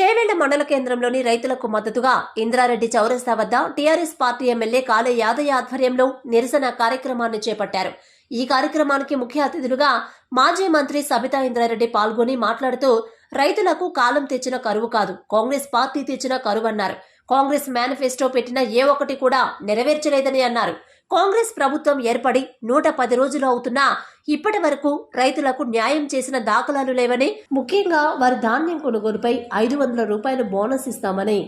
చేవెళ్ళ మండల కేంద్రంలోని రైతులకు మద్దతుగా ఇంద్రారెడ్డి చౌరస్తా వద్ద టీఆర్ఎస్ పార్టీ ఎమ్మెల్యే కాలే యాదయ్య ఆధ్వర్యంలో నిరసన కార్యక్రమాన్ని చేపట్టారు. ఈ కార్యక్రమానికి ముఖ్య అతిథులుగా మాజీ మంత్రి సబితా ఇంద్రారెడ్డి పాల్గొని మాట్లాడుతూ రైతులకు కాలం తెచ్చిన కరువు కాదు కాంగ్రెస్ పార్టీ తెచ్చిన కరువు అన్నారు కాంగ్రెస్ మేనిఫెస్టో పెట్టిన ఏ ఒక్కటి కూడా నెరవేర్చలేదని అన్నారు. కాంగ్రెస్ ప్రభుత్వం ఏర్పడి నూట పది రోజులు అవుతున్నా ఇప్పటి వరకు రైతులకు న్యాయం చేసిన దాఖలాలు లేవని ముఖ్యంగా వారి ధాన్యం కొనుగోలుపై ఐదు వందల రూపాయలు బోనస్ ఇస్తామని.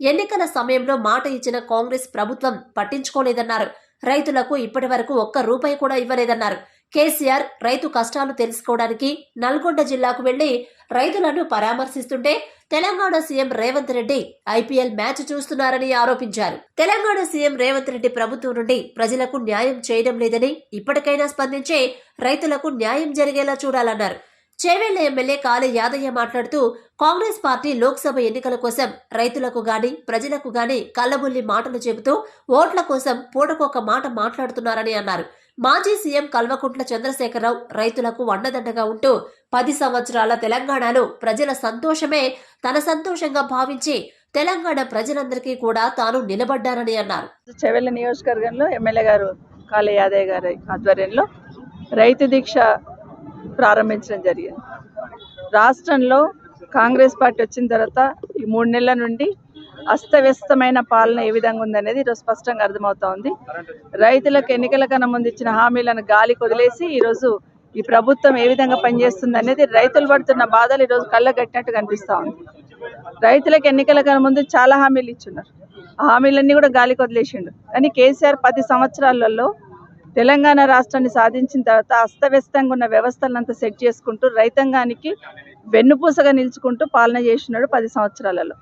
ఎన్నికల సమయంలో మాట ఇచ్చిన కాంగ్రెస్ ప్రభుత్వం పట్టించుకోలేదన్నారు. రైతులకు ఇప్పటి వరకు ఒక్క రూపాయి కూడా ఇవ్వలేదన్నారు. కేసీఆర్ రైతు కష్టాలు తెలుసుకోవడానికి నల్గొండ జిల్లాకు వెళ్ళి రైతులను పరామర్శిస్తుంటే Telangana CM Revanth Reddy IPL match చూస్తున్నారని ఆరోపించారు. తెలంగాణ సీఎం రేవంత్ రెడ్డి ప్రభుత్వం నుండి ప్రజలకు న్యాయం చేయడం లేదని ఇప్పటికైనా స్పందించే రైతులకు న్యాయం జరిగేలా చూడాలన్నారు. చేవెళ్ళ ఎమ్మెల్యే కాళీ యాదయ్య మాట్లాడుతూ కాంగ్రెస్ పార్టీ లోక్సభ ఎన్నికల కోసం రైతులకు గాని ప్రజలకు గాని కల్లబుల్లి మాటలు చెబుతూ ఓట్ల కోసం పూటకొక మాట మాట్లాడుతున్నారని అన్నారు. మాజీ సీఎం కల్వకుంట్ల చంద్రశేఖరరావు రైతులకు అండదండగా ఉంటూ పది సంవత్సరాల తెలంగాణలో ప్రజల సంతోషమే తన సంతోషంగా భావించి తెలంగాణ ప్రజలందరికీ కూడా తాను నిలబడ్డారని అన్నారు. చెవెళ్ళ నియోజకవర్గంలో ఎమ్మెల్యే గారు కాళ యాదయ్య గారి ఆధ్వర్యంలో రైతు దీక్ష ప్రారంభించడం జరిగింది. రాష్ట్రంలో కాంగ్రెస్ పార్టీ వచ్చిన తర్వాత ఈ మూడు నెలల నుండి అస్తవ్యస్తమైన పాలన ఏ విధంగా ఉందనేది ఈరోజు స్పష్టంగా అర్థమవుతా ఉంది రైతులకు ఎన్నికల కన్నా ముందు ఇచ్చిన హామీలను గాలి కొదిలేసి ఈరోజు ఈ ప్రభుత్వం ఏ విధంగా పనిచేస్తుంది అనేది రైతులు పడుతున్న బాధలు ఈరోజు కళ్ళగట్టినట్టు కనిపిస్తూ ఉంది రైతులకు ఎన్నికల కన్నా ముందు చాలా హామీలు ఇచ్చున్నారు. ఆ హామీలన్నీ కూడా గాలి కొదిలేసిండు. కానీ కేసీఆర్ పది సంవత్సరాలలో తెలంగాణ రాష్ట్రాన్ని సాధించిన తర్వాత అస్తవ్యస్తంగా ఉన్న వ్యవస్థలంతా సెట్ చేసుకుంటూ రైతాంగానికి వెన్నుపూసగా నిలుచుకుంటూ పాలన చేసినాడు పది సంవత్సరాలలో.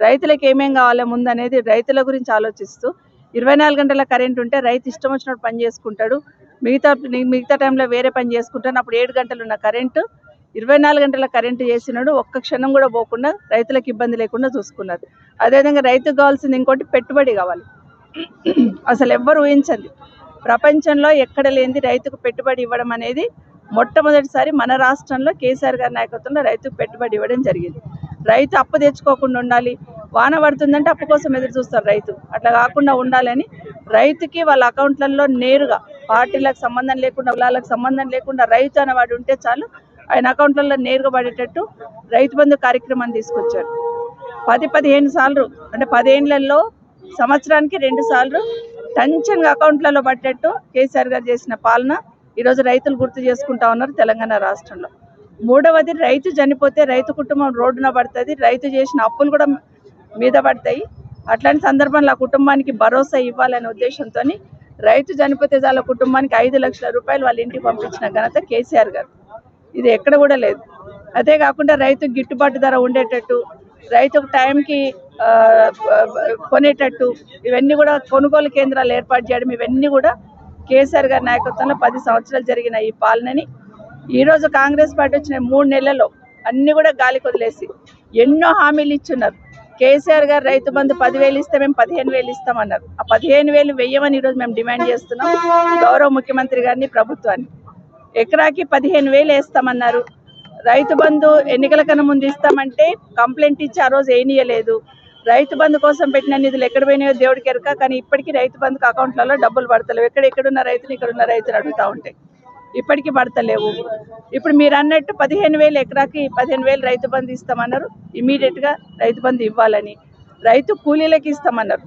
రైతులకు ఏమేం కావాలో ముందు అనేది రైతుల గురించి ఆలోచిస్తూ ఇరవై నాలుగు గంటల కరెంట్ ఉంటే రైతు ఇష్టం వచ్చినప్పుడు పని చేసుకుంటాడు. మిగతా మిగతా టైంలో వేరే పని చేసుకుంటాను అప్పుడు ఏడు గంటలు ఉన్న కరెంటు ఇరవై నాలుగు గంటల కరెంటు చేసినాడు. ఒక్క క్షణం కూడా పోకుండా రైతులకు ఇబ్బంది లేకుండా చూసుకున్నారు అదేవిధంగా రైతుకు కావాల్సింది ఇంకోటి పెట్టుబడి కావాలి. అసలు ఎవ్వరు ఊహించండి. ప్రపంచంలో ఎక్కడ లేనిది రైతుకు పెట్టుబడి ఇవ్వడం అనేది మొట్టమొదటిసారి మన రాష్ట్రంలో కేసీఆర్ గారి నాయకత్వంలో రైతుకు పెట్టుబడి ఇవ్వడం జరిగింది. రైతు అప్పు తెచ్చుకోకుండా ఉండాలి. వాన పడుతుందంటే అప్పు కోసం ఎదురు చూస్తారు రైతు. అట్లా కాకుండా ఉండాలని రైతుకి వాళ్ళ అకౌంట్లలో నేరుగా పార్టీలకు సంబంధం లేకుండా కులాలకు సంబంధం లేకుండా రైతు అనేవాడు ఉంటే చాలు ఆయన అకౌంట్లలో నేరుగా పడేటట్టు రైతు బంధు కార్యక్రమాన్ని తీసుకొచ్చారు. పది పదిహేను సార్లు అంటే పదేళ్ళలో సంవత్సరానికి రెండు సార్లు టెన్షన్గా అకౌంట్లలో పట్టేట్టు కేసీఆర్ గారు చేసిన పాలన ఈరోజు రైతులు గుర్తు చేసుకుంటా ఉన్నారు తెలంగాణ రాష్ట్రంలో. మూడవది రైతు చనిపోతే రైతు కుటుంబం రోడ్డున పడుతుంది రైతు చేసిన అప్పులు కూడా మీద పడతాయి. అట్లాంటి సందర్భంలో ఆ కుటుంబానికి భరోసా ఇవ్వాలనే ఉద్దేశంతో రైతు చనిపోతే చాలా కుటుంబానికి ఐదు లక్షల రూపాయలు వాళ్ళ ఇంటికి పంపించిన ఘనత కేసీఆర్ గారు. ఇది ఎక్కడ కూడా లేదు. అదే కాకుండా రైతు గిట్టుబాటు ధర ఉండేటట్టు రైతుకు టైంకి కొనేటట్టు ఇవన్నీ కూడా కొనుగోలు కేంద్రాలు ఏర్పాటు చేయడం ఇవన్నీ కూడా కేసీఆర్ గారి నాయకత్వంలో పది సంవత్సరాలు జరిగిన ఈ పాలనని. ఈరోజు కాంగ్రెస్ పార్టీ వచ్చిన మూడు నెలల్లో అన్ని కూడా గాలి కొదిలేసి ఎన్నో హామీలు ఇచ్చున్నారు. కేసీఆర్ గారు రైతు బంధు పదివేలు ఇస్తే మేము పదిహేను వేలు ఇస్తామన్నారు. ఆ పదిహేను వేలు వెయ్యమని ఈరోజు మేము డిమాండ్ చేస్తున్నాం గౌరవ ముఖ్యమంత్రి గారిని ప్రభుత్వాన్ని. ఎకరాకి పదిహేను వేలు వేస్తామన్నారు. రైతు బంధు ఎన్నికల కన్నా ముందు ఇస్తామంటే కంప్లైంట్ ఇచ్చి ఆ రోజు ఏనియలేదు. రైతు బంధు కోసం పెట్టిన నిధులు ఎక్కడ పోయినాయో దేవుడికి ఎరక కానీ ఇప్పటికీ రైతు బంధుకు అకౌంట్లలో డబ్బులు పడతలేవు. ఎక్కడ ఎక్కడున్న రైతులు ఇక్కడున్న రైతులు అడుగుతూ ఉంటాయి ఇప్పటికీ పడతలేవు. ఇప్పుడు మీరు అన్నట్టు పదిహేను వేలు ఎకరాకి పదిహేను వేలు రైతు బంధు ఇస్తామన్నారు. ఇమీడియట్గా రైతు బంధు ఇవ్వాలని. రైతు కూలీలకు ఇస్తామన్నారు.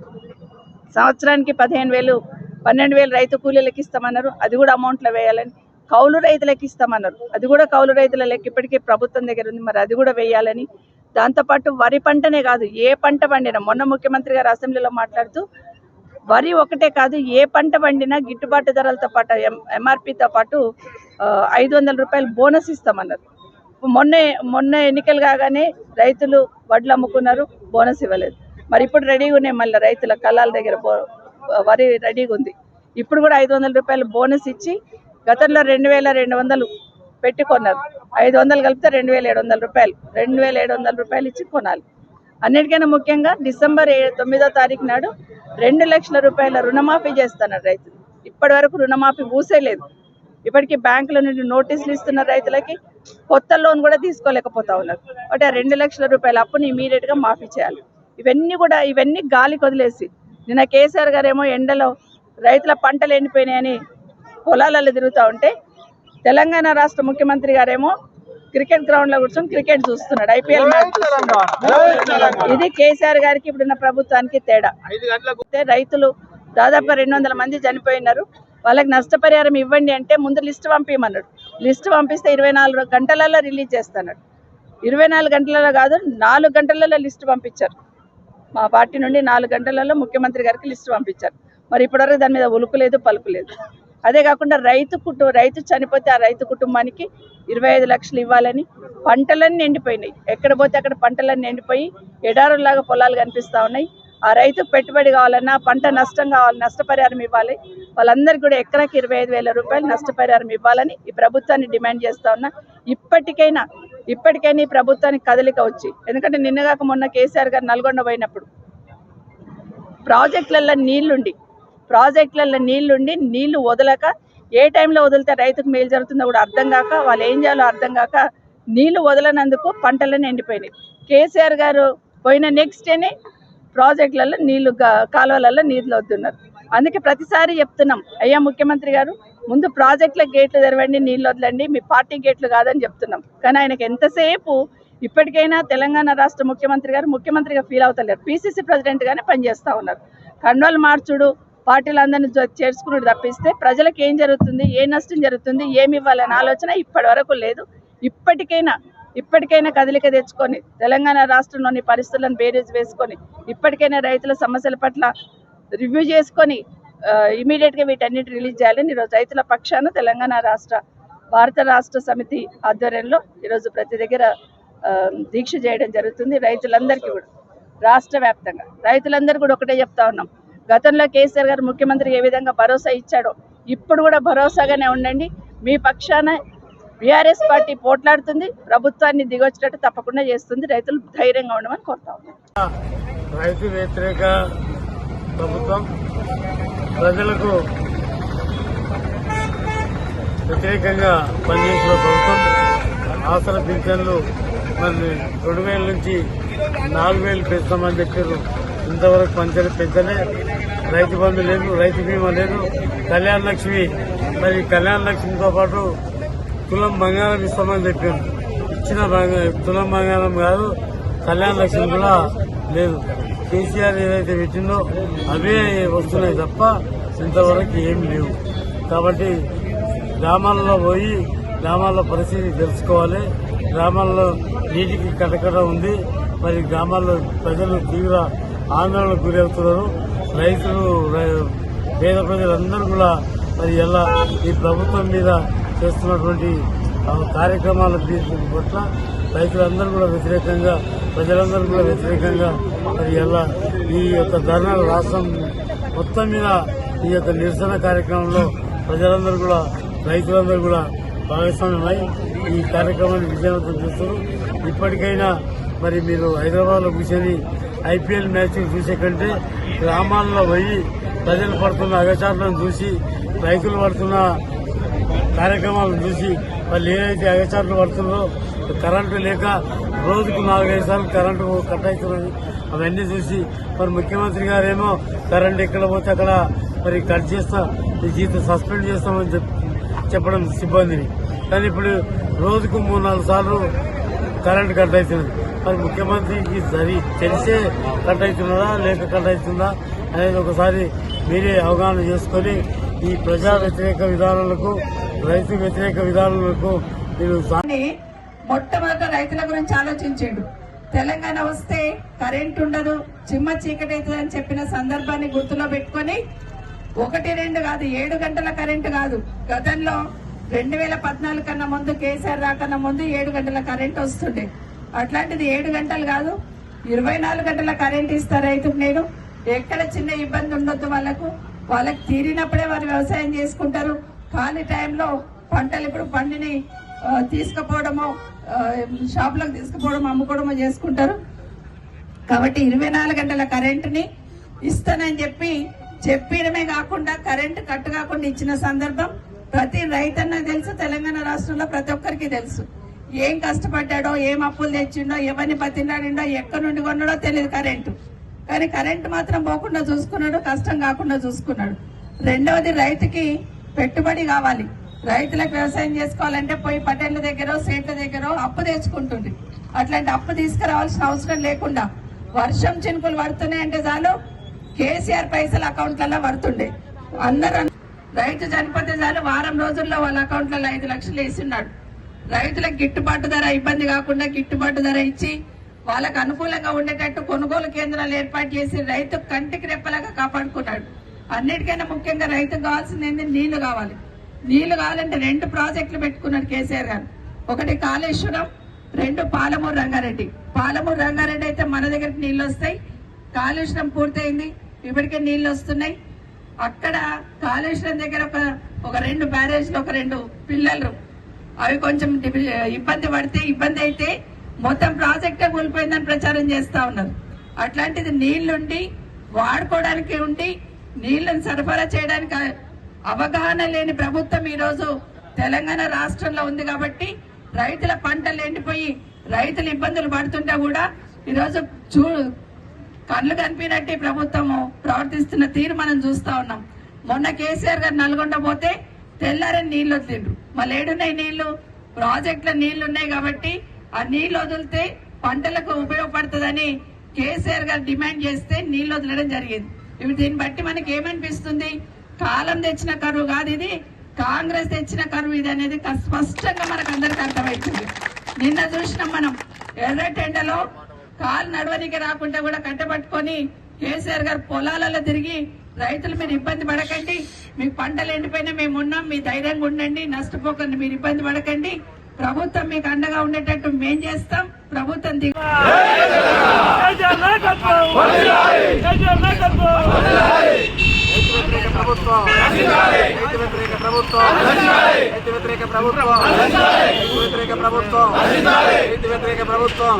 సంవత్సరానికి పదిహేను వేలు పన్నెండు వేలు రైతు కూలీలకు ఇస్తామన్నారు. అది కూడా అమౌంట్లో వేయాలని. కౌలు రైతులకు ఇస్తామన్నారు. అది కూడా కౌలు రైతుల లెక్క ఇప్పటికీ ప్రభుత్వం దగ్గర ఉంది. మరి అది కూడా వేయాలని. దాంతోపాటు వరి పంటనే కాదు ఏ పంట పండినా. మొన్న ముఖ్యమంత్రి గారు అసెంబ్లీలో మాట్లాడుతూ వరి ఒకటే కాదు ఏ పంట పండినా గిట్టుబాటు ధరలతో పాటు ఎం ఎంఆర్పితో పాటు ఐదు వందల రూపాయలు బోనస్ ఇస్తామన్నారు. మొన్న మొన్న ఎన్నికలు కాగానే రైతులు వడ్లు అమ్ముకున్నారు బోనస్ ఇవ్వలేదు. మరి ఇప్పుడు రెడీగా ఉన్నాయి మళ్ళీ రైతుల కళ్ళాల దగ్గర బో- వరి రెడీగా ఉంది. ఇప్పుడు కూడా ఐదు వందల రూపాయలు బోనస్ ఇచ్చి గతంలో రెండు వేల రెండు వందలు పెట్టి కొన్నారు. ఐదు వందలు కలిపితే రెండు వేల ఏడు వందల రూపాయలు రెండు వేల ఏడు వందల రూపాయలు ఇచ్చి కొనాలి. అన్నిటికైనా ముఖ్యంగా డిసెంబర్ ఏ- తొమ్మిదో తారీఖు నాడు రెండు లక్షల రూపాయల రుణమాఫీ చేస్తున్నారు రైతులు ఇప్పటి వరకు రుణమాఫీ ఊసేలేదు ఇప్పటికీ బ్యాంకుల నుండి నోటీసులు ఇస్తున్న రైతులకి. కొత్త లోన్ కూడా తీసుకోలేకపోతా ఉన్నారు. అంటే ఆ రెండు లక్షల రూపాయల అప్పుని ఇమీడియట్గా మాఫీ చేయాలి. ఇవన్నీ కూడా ఇవన్నీ గాలి వదిలేసి నిన్న కేసీఆర్ గారేమో ఎండలో రైతుల పంటలు ఎండిపోయినాయని పొలాలలో తిరుగుతూ ఉంటే తెలంగాణ రాష్ట్ర ముఖ్యమంత్రి గారేమో క్రికెట్ గ్రౌండ్లో కూర్చొని క్రికెట్ చూస్తున్నాడు. ఐపీఎల్ మ్యాచ్ చూస్తున్నాడు. ఇది కేసీఆర్ గారికి ఇప్పుడున్న ప్రభుత్వానికి తేడా. రైతులు దాదాపుగా రెండు వందల మంది చనిపోయినారు. వాళ్ళకి నష్టపరిహారం ఇవ్వండి అంటే ముందు లిస్ట్ పంపించమన్నాడు లిస్ట్ పంపిస్తే ఇరవై నాలుగు గంటలలో రిలీజ్ చేస్తాడు ఇరవై నాలుగు గంటలలో కాదు నాలుగు గంటలలో లిస్ట్ పంపించారు. మా పార్టీ నుండి నాలుగు గంటలలో ముఖ్యమంత్రి గారికి లిస్ట్ పంపించారు. మరి ఇప్పటివరకు దాని మీద ఉలుకు లేదు పలుకు లేదు. అదే కాకుండా రైతు కుటుంబ రైతు చనిపోతే ఆ రైతు కుటుంబానికి ఇరవై ఐదు లక్షలు ఇవ్వాలని పంటలన్నీ ఎండిపోయినాయి. ఎక్కడ పోతే అక్కడ పంటలన్నీ ఎండిపోయి ఎడారులాగా పొలాలు కనిపిస్తూ ఉన్నాయి. ఆ రైతు పెట్టుబడి కావాలన్నా పంట నష్టం కావాలి నష్టపరిహారం ఇవ్వాలి. వాళ్ళందరికీ కూడా ఎకరాకి ఇరవై ఐదు వేల రూపాయలు నష్టపరిహారం ఇవ్వాలని ఈ ప్రభుత్వాన్ని డిమాండ్ చేస్తా ఉన్నా. ఇప్పటికైనా ఇప్పటికైనా ఈ ప్రభుత్వానికి కదలిక వచ్చి ఎందుకంటే నిన్నగాక మొన్న కేసీఆర్ గారు నల్గొండ పోయినప్పుడు ప్రాజెక్టులలో నీళ్ళుండి ప్రాజెక్టులలో నీళ్ళుండి నీళ్ళు వదలక ఏ టైంలో వదిలితే రైతుకు మేలు జరుగుతుందో కూడా అర్థం కాక వాళ్ళు ఏం చేయాలో అర్థం కాక నీళ్ళు వదలనందుకు పంటలను ఎండిపోయినాయి. కేసీఆర్ గారు పోయిన నెక్స్ట్ డేనే ప్రాజెక్టులలో నీళ్ళు కాలువలలో నీళ్ళు వద్దున్నారు అందుకే ప్రతిసారి చెప్తున్నాం అయ్యా ముఖ్యమంత్రి గారు ముందు ప్రాజెక్టుల గేట్లు తెరవండి నీళ్ళు వదలండి మీ పార్టీ గేట్లు కాదని చెప్తున్నాం. కానీ ఆయనకు ఎంతసేపు ఇప్పటికైనా తెలంగాణ రాష్ట్ర ముఖ్యమంత్రి గారు ముఖ్యమంత్రిగా ఫీల్ అవుతలేరు. పీసీసీ ప్రెసిడెంట్ పనిచేస్తూ ఉన్నారు. కండోలు మార్చుడు పార్టీలందరినీ జ- చేర్చుకున్నాడు తప్పిస్తే ప్రజలకు ఏం జరుగుతుంది ఏ నష్టం జరుగుతుంది ఏమి ఇవ్వాలనే ఆలోచన ఇప్పటి వరకు లేదు. ఇప్పటికైనా ఇప్పటికైనా కదలిక తెచ్చుకొని తెలంగాణ రాష్ట్రంలోని పరిస్థితులను బేరేజ్ వేసుకొని ఇప్పటికైనా రైతుల సమస్యల పట్ల రివ్యూ చేసుకొని ఇమీడియట్గా వీటన్నిటి రిలీజ్ చేయాలని ఈరోజు రైతుల పక్షాన తెలంగాణ రాష్ట్ర భారత రాష్ట్ర సమితి ఆధ్వర్యంలో ఈరోజు ప్రతి దగ్గర దీక్ష చేయడం జరుగుతుంది రైతులందరికీ కూడా రాష్ట్ర వ్యాప్తంగా. రైతులందరూ కూడా ఒకటే చెప్తా ఉన్నాం. గతంలో కేసీఆర్ గారు ముఖ్యమంత్రి ఏ విధంగా భరోసా ఇచ్చాడో ఇప్పుడు కూడా భరోసాగానే ఉండండి. మీ పక్షాన బీఆర్ఎస్ పార్టీ పోట్లాడుతుంది ప్రభుత్వాన్ని దిగొచ్చేటట్టు తప్పకుండా చేస్తుంది రైతులు ధైర్యంగా ఉండమని కోరుతా ఉన్నాం. రైతు వ్యతిరేక ప్రభుత్వం ప్రజలకు వ్యతిరేకంగా పనిచేసిన ప్రభుత్వం ఆసర పింఛన్లు మరి రెండు వేల నుంచి నాలుగు వేలు పెంచామని చెప్పారు. ఇంతవరకు పంచలు పెంచలే రైతు బంధు లేదు రైతు బీమా లేదు. కళ్యాణ లక్ష్మి మరి కళ్యాణ లక్ష్మితో పాటు తులం బంగారం ఇస్తామని చెప్పారు. ఇచ్చిన తులం బంగారం కాదు కళ్యాణ లక్ష్మి కూడా లేదు. కేసీఆర్ ఏదైతే పెట్టిందో అవే వస్తున్నాయి తప్ప ఇంతవరకు ఏం లేవు. కాబట్టి గ్రామాల్లో పోయి గ్రామాల్లో పరిస్థితి తెలుసుకోవాలి. గ్రామాల్లో నీటికి కటకట ఉంది. మరి గ్రామాల్లో ప్రజలు తీవ్ర ఆందోళనకు గురవుతున్నారు. రైతులు రై- పేద ప్రజలందరూ కూడా మరి ఎలా ఈ ప్రభుత్వం మీద చేస్తున్నటువంటి ఆ కార్యక్రమాల పట్ల రైతులందరూ కూడా వ్యతిరేకంగా ప్రజలందరూ కూడా వ్యతిరేకంగా మరి ఎలా ఈ యొక్క ధర్నాలు రాష్ట్రం మొత్తం మీద ఈ యొక్క నిరసన కార్యక్రమంలో ప్రజలందరూ కూడా రైతులందరూ కూడా భాగస్వామ్యమై ఈ కార్యక్రమాన్ని విజయవంతం చేస్తారు ఇప్పటికైనా మరి మీరు హైదరాబాద్లో కూర్చొని ఐపీఎల్ మ్యాచ్లు చూసే కంటే గ్రామాల్లో పోయి ప్రజలు పడుతున్న అగచాట్లను చూసి రైతులు పడుతున్న కార్యక్రమాలను చూసి వాళ్ళు ఏదైతే అగచాట్లు పడుతుందో కరెంటు లేక రోజుకు నాలుగైదు సార్లు కరెంటు కట్ అవుతున్నది అవన్నీ చూసి మరి ముఖ్యమంత్రి గారేమో కరెంట్ ఎక్కడ పోతే అక్కడ మరి కట్ చేస్తా జీతం సస్పెండ్ చేస్తామని చెప్ చెప్పడం సిబ్బందిని. కానీ ఇప్పుడు రోజుకు మూడు నాలుగు సార్లు కరెంట్ కట్ అవుతున్నది మరి ముఖ్యమంత్రికి సరి తెలిసే కట్ అవుతున్నదా లేక కట్ అవుతుందా అనేది ఒకసారి మీరే అవగాహన చేసుకొని ఈ ప్రజా వ్యతిరేక విధానాలకు రైతు వ్యతిరేక విధానాలకు మీరు మొట్టమొదట రైతుల గురించి ఆలోచించాడు. తెలంగాణ వస్తే కరెంట్ ఉండదు చిమ్మ చీకటి అవుతుంది అని చెప్పిన సందర్భాన్ని గుర్తులో పెట్టుకొని ఒకటి రెండు కాదు ఏడు గంటల కరెంటు కాదు. గతంలో రెండు వేల పద్నాలుగు కన్నా ముందు కేసీఆర్ రాకన్నా ముందు ఏడు గంటల కరెంట్ వస్తుండే. అట్లాంటిది ఏడు గంటలు కాదు ఇరవై నాలుగు గంటల కరెంట్ ఇస్తా రైతుకు నేను. ఎక్కడ చిన్న ఇబ్బంది ఉండొద్దు వాళ్ళకు. వాళ్ళకి తీరినప్పుడే వారు వ్యవసాయం చేసుకుంటారు. ఖాళీ టైంలో పంటలు ఇప్పుడు పండిని తీసుకుపోవడమో ఆ, షాపులకు తీసుకుపోవడం అమ్ముకోవడమో చేసుకుంటారు. కాబట్టి ఇరవై నాలుగు గంటల కరెంటుని ఇస్తానని చెప్పి చెప్పడమే కాకుండా కరెంటు కట్ కాకుండా ఇచ్చిన సందర్భం ప్రతి రైతన్న తెలుసు తెలంగాణ రాష్ట్రంలో ప్రతి ఒక్కరికి తెలుసు. ఏం కష్టపడ్డాడో ఏం అప్పులు తెచ్చిండో ఎవరిని బతిన్నాడిండో ఎక్కడి నుండి కొన్నాడో తెలియదు కరెంటు. కానీ కరెంటు మాత్రం పోకుండా చూసుకున్నాడు కష్టం కాకుండా చూసుకున్నాడు. రెండవది రైతుకి పెట్టుబడి కావాలి. రైతులకు వ్యవసాయం చేసుకోవాలంటే పోయి పటేళ్ళ దగ్గర సేట్ల దగ్గర అప్పు తెచ్చుకుంటుంది. అట్లాంటి అప్పు తీసుకురావాల్సిన అవసరం లేకుండా వర్షం చినుకులు పడుతున్నాయంటే చాలు కేసీఆర్ పైసలు అకౌంట్లలో పడుతుండే. అందరూ రైతు చనిపోతే చాలు వారం రోజుల్లో వాళ్ళ అకౌంట్లలో ఐదు లక్షలు వేసిన్నాడు రైతులకు గిట్టుబాటు ధర ఇబ్బంది కాకుండా గిట్టుబాటు ధర ఇచ్చి వాళ్ళకు అనుకూలంగా ఉండేటట్టు కొనుగోలు కేంద్రాలు ఏర్పాటు చేసి రైతు కంటికి రెప్పలాగా కాపాడుకున్నాడు అన్నిటికైనా ముఖ్యంగా రైతుకు కావాల్సింది ఏంది? నీళ్ళు కావాలి. నీళ్ళు కావాలంటే రెండు ప్రాజెక్టులు పెట్టుకున్నాడు కేసీఆర్ గారు. ఒకటి కాళేశ్వరం రెండు పాలమూరు రంగారెడ్డి. పాలమూరు రంగారెడ్డి అయితే మన దగ్గరికి నీళ్ళు వస్తాయి. కాళేశ్వరం పూర్తయింది. ఇప్పటికే నీళ్ళు వస్తున్నాయి. అక్కడ కాళేశ్వరం దగ్గర ఒక ఒక రెండు బ్యారేజ్లు ఒక రెండు పిల్లలు అవి కొంచెం ఇబ్బంది పడితే ఇబ్బంది అయితే మొత్తం ప్రాజెక్టే కూలిపోయిందని ప్రచారం చేస్తా ఉన్నారు. అట్లాంటిది నీళ్ళుండి వాడుకోవడానికి ఉండి నీళ్ళను సరఫరా చేయడానికి అవగాహన లేని ప్రభుత్వం ఈరోజు తెలంగాణ రాష్ట్రంలో ఉంది కాబట్టి రైతుల పంటలు ఎండిపోయి రైతులు ఇబ్బందులు పడుతుంటే కూడా ఈరోజు చూ కళ్ళు కనిపినట్టు ప్రభుత్వము ప్రవర్తిస్తున్న తీరు మనం చూస్తా ఉన్నాం. మొన్న కేసీఆర్ గారు నల్గొండ పోతే తెల్లారని నీళ్ళు వదిలిండ్రు. మళ్ళీ ఏడున్నాయి నీళ్ళు ప్రాజెక్టుల నీళ్ళు ఉన్నాయి కాబట్టి ఆ నీళ్ళు వదిలితే పంటలకు ఉపయోగపడుతుందని కేసీఆర్ గారు డిమాండ్ చేస్తే నీళ్ళు వదలడం జరిగింది. ఇప్పుడు దీన్ని బట్టి మనకి ఏమనిపిస్తుంది? కాలం తెచ్చిన కరువు కాదు ఇది కాంగ్రెస్ తెచ్చిన కరువు ఇది అనేది స్పష్టంగా మనకు అందరికి అర్థమవుతుంది. నిన్న చూసినాం మనం ఎర్రటెండలో కాలు నడవనికి రాకుండా కూడా కట్టబట్టుకొని కేసీఆర్ గారు పొలాలలో తిరిగి రైతులు మీరు ఇబ్బంది పడకండి. మీకు పంటలు ఎండిపోయినా మేము ఉన్నాం. మీ ధైర్యంగా ఉండండి. నష్టపోకండి మీరు ఇబ్బంది పడకండి. ప్రభుత్వం మీకు అండగా ఉండేటట్టు మేం చేస్తాం. ప్రభుత్వం దిగు. ప్రభుత్వం. ప్రభుత్వం. వ్యతిరేక ప్రభుత్వం.